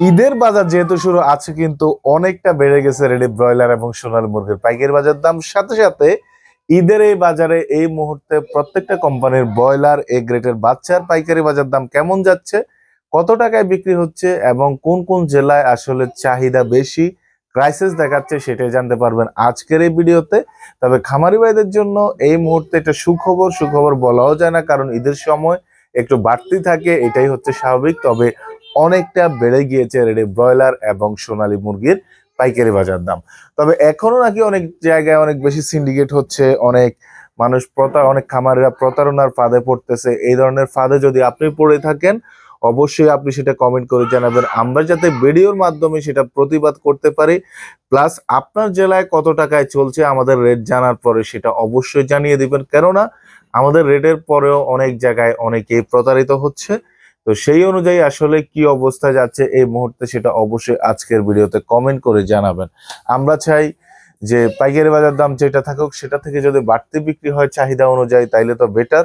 ঈদের বাজার যেহেতু শুরু, আছে কিন্তু অনেকটা বেড়ে গেছে রেডি ব্রয়লার এবং সোনালী মুরগির। পাইকারি বাজার দাম সাথে সাথে ঈদের এই বাজারে এই মুহূর্তে প্রত্যেকটা কোম্পানির ব্রয়লার এ গ্রেটের বাচ্চার পাইকারি বাজার দাম কেমন যাচ্ছে, কত টাকায় বিক্রি হচ্ছে এবং কোন কোন জেলায় আসলে চাহিদা বেশি ক্রাইসিস দেখাচ্ছে সেটাই জানতে পারবেন আজকের এই ভিডিওতে। তবে খামারি ভাইদের জন্য এই মুহূর্তে একটা সুখবর সুখবর বলাও যায় না, কারণ ঈদের সময় একটু বাড়তি থাকে, এটাই হচ্ছে স্বাভাবিক। তবে অনেকটা বেড়ে গিয়েছে রেডি ব্রয়লার এবং সোনালী মুরগির পাইকারি বাজার দাম। তবে এখনও নাকি অনেক জায়গায় অনেক বেশি সিন্ডিকেট হচ্ছে, অনেক মানুষ প্রতার অনেক খামারিরা প্রতারণার ফাঁদে পড়তেছে। এই ধরনের ফাঁদে যদি আপনি পড়ে থাকেন, অবশ্যই আপনি সেটা কমেন্ট করে জানাবেন। আমরা যাতে ভিডিওর মাধ্যমে সেটা প্রতিবাদ করতে পারি প্লাস আপনার জেলায় কত টাকায় চলছে আমাদের রেট জানার পরে সেটা অবশ্যই জানিয়ে দিবেন। কেননা, আমাদের রেটের পরেও অনেক জায়গায় অনেকেই প্রতারিত হচ্ছে। তো সেই অনুযায়ী আসলে কি অবস্থা যাচ্ছে এই মুহূর্তে সেটা অবশ্যই আজকের ভিডিওতে কমেন্ট করে জানাবেন। আমরা চাই যে পাইকারি বাজার দাম যেটা থাকুক সেটা থেকে যদি বাড়তি বিক্রি হয় চাহিদা অনুযায়ী তাইলে তো বেটার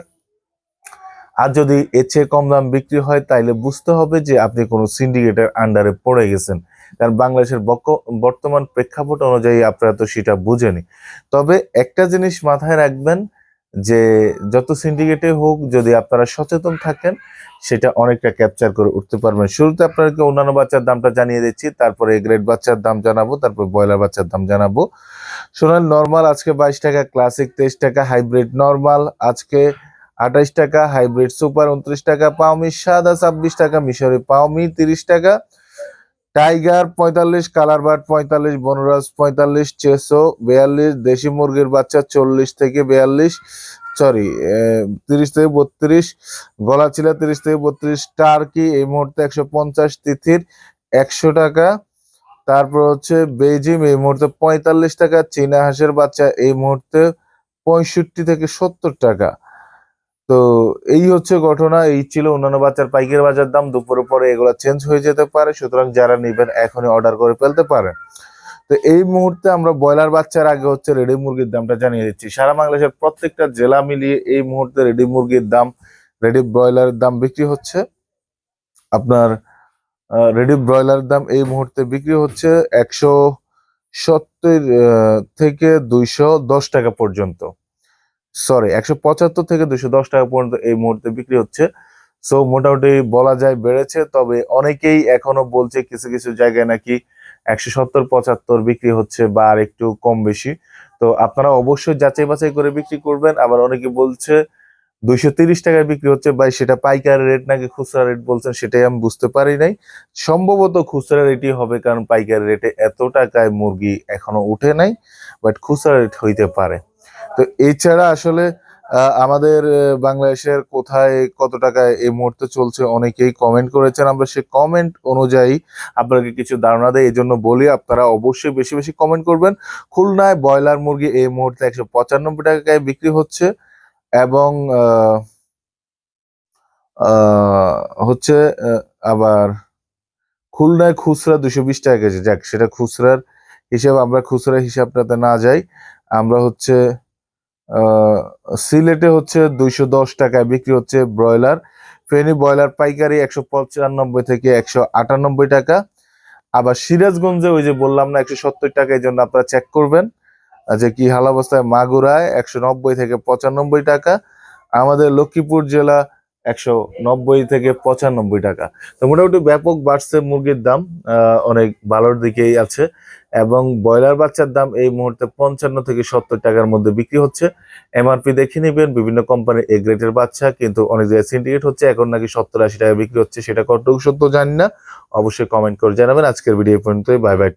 আর যদি এর চেয়ে কম দাম বিক্রি হয় তাইলে বুঝতে হবে যে আপনি কোনো সিন্ডিকেটের আন্ডারে পড়ে গেছেন। কারণ বাংলাদেশের বর্তমান প্রেক্ষাপট অনুযায়ী আপনারা তো সেটা বুঝেনি। তবে একটা জিনিস মাথায় রাখবেন যে যত সিন্ডিকেটে হোক, যদি আপনারা সচেতন থাকেন, সেটা অনেকটা ক্যাপচার করে উঠতে পারবেন। শুরুতে আপনাদেরকে অন্যান্য বাচ্চার দামটা জানিয়ে দিচ্ছি, তারপরে গ্রেড বাচ্চার দাম জানাব, তারপর ব্রয়লার বাচ্চার দাম জানাব। সোনাল নর্মাল আজকে বাইশ টাকা ক্লাসিক তেইশ টাকা হাইব্রিড নর্মাল আজকে আঠাইশ টাকা হাইব্রিড সুপার উনত্রিশ টাকা, পাওমি সাদা, ছাব্বিশ টাকা, মিশরি পাওমি তিরিশ টাকা টাইগার পঁয়তাল্লিশ কালার বার্ড পঁয়তাল্লিশ, বনরাজ পঁয়তাল্লিশ, চেসো বিয়াল্লিশ, দেশি মুরগির বাচ্চা চল্লিশ থেকে বিয়াল্লিশ সরি তিরিশ থেকে বত্রিশ, গলা ছিল তিরিশ থেকে বত্রিশ, টার্কি এই মুহূর্তে একশো পঞ্চাশ তিথির একশো টাকা। তারপর হচ্ছে বেজিম এই মুহূর্তে পঁয়তাল্লিশ টাকা, চীনা হাঁসের বাচ্চা এই মুহূর্তে পঁয়ষট্টি থেকে সত্তর টাকা। তো এই হচ্ছে ঘটনা, এই ছিল অন্যান্য বাচ্চার পাইকারি বাজার দাম। দুপুরের পরে এগুলো চেঞ্জ হয়ে যেতে পারে, সুতরাং যারা নেবেন এখনই অর্ডার করে ফেলতে পারেন। তো এই মুহূর্তে আমরা ব্রয়লার বাচ্চার আগে হচ্ছে রেডি মুরগির দামটা জানিয়ে দিচ্ছি। সারা বাংলাদেশের প্রত্যেকটা জেলা মিলিয়ে এই মুহূর্তে রেডি মুরগির দাম রেডি ব্রয়লারের দাম বিক্রি হচ্ছে। আপনার রেডি ব্রয়লারের দাম এই মুহূর্তে বিক্রি হচ্ছে একশো সত্তর থেকে দুইশো দশ টাকা পর্যন্ত। সরি একশো পঁচাত্তর থেকে দুশো দশ টাকা পর্যন্ত এই মুহূর্তে বিক্রি হচ্ছে। সো মোটামুটি বলা যায় বেড়েছে, তবে অনেকেই এখনও বলছে কিছু কিছু জায়গায় নাকি একশো সত্তর, পঁচাত্তর বিক্রি হচ্ছে বা আর একটু কম বেশি। তো আপনারা অবশ্যই যাচাই বাছাই করে বিক্রি করবেন। আবার অনেকে বলছে দুইশো তিরিশ টাকায় বিক্রি হচ্ছে বা সেটা পাইকারি রেট নাকি খুচরা রেট বলছেন সেটাই আমি বুঝতে পারি নাই। সম্ভবত খুচরা রেটই হবে, কারণ পাইকারি রেটে এত টাকায় মুরগি এখনও উঠে নাই বাট খুচরা রেট হইতে পারে। তো এছাড়া আসলে আমাদের বাংলাদেশের কোথায় কত টাকায় এই মুহূর্তে চলছে অনেকেই কমেন্ট করেছেন। আমরা সে কমেন্ট অনুযায়ী আপনাকে কিছু ধারণা দেয় এই জন্য বলি আপনারা অবশ্যই বেশি বেশি কমেন্ট করবেন। খুলনায় ব্রয়লার মুরগি এই মুহূর্তে একশো পঁচানব্বই টাকায় বিক্রি হচ্ছে এবং হচ্ছে আবার খুলনায় খুচরা দুশো বিশ টাকা কেজি। যাক, সেটা খুচরার হিসাব, আমরা খুচরা হিসাবটাতে না যাই। আমরা হচ্ছে সিলেটে হচ্ছে দুইশো দশ টাকায় বিক্রি হচ্ছে ব্রয়লার। ফেনি ব্রয়লার পাইকারি একশো পঁচানব্বই থেকে একশো আটানব্বই টাকা। আবার সিরাজগঞ্জে ওই যে বললাম না, একশো সত্তর টাকা, এই জন্য আপনারা চেক করবেন। যে কি হাল অবস্থায় মাগুরায় একশো নব্বই থেকে পঁচানব্বই টাকা। আমাদের লক্ষ্মীপুর জেলা একশো নব্বই থেকে পঁচানব্বই টাকা। তো মোটামুটি ব্যাপক বাড়ছে মুরগির দাম অনেক ভালোর দিকেই আছে। এবং ব্রয়লার বাচ্চার দাম এই মুহূর্তে পঞ্চান্ন থেকে সত্তর টাকার মধ্যে বিক্রি হচ্ছে। এমআরপি দেখে নেবেন, বিভিন্ন কোম্পানির এ গ্রেডের বাচ্চা, কিন্তু অনেক জায়গায় সিন্ডিকেট হচ্ছে, এখন নাকি সত্তর আশি টাকা বিক্রি হচ্ছে, সেটা কতটুকু সত্য জানি না। অবশ্যই কমেন্ট করে জানাবেন। আজকের ভিডিও পর্যন্তই বাই বাই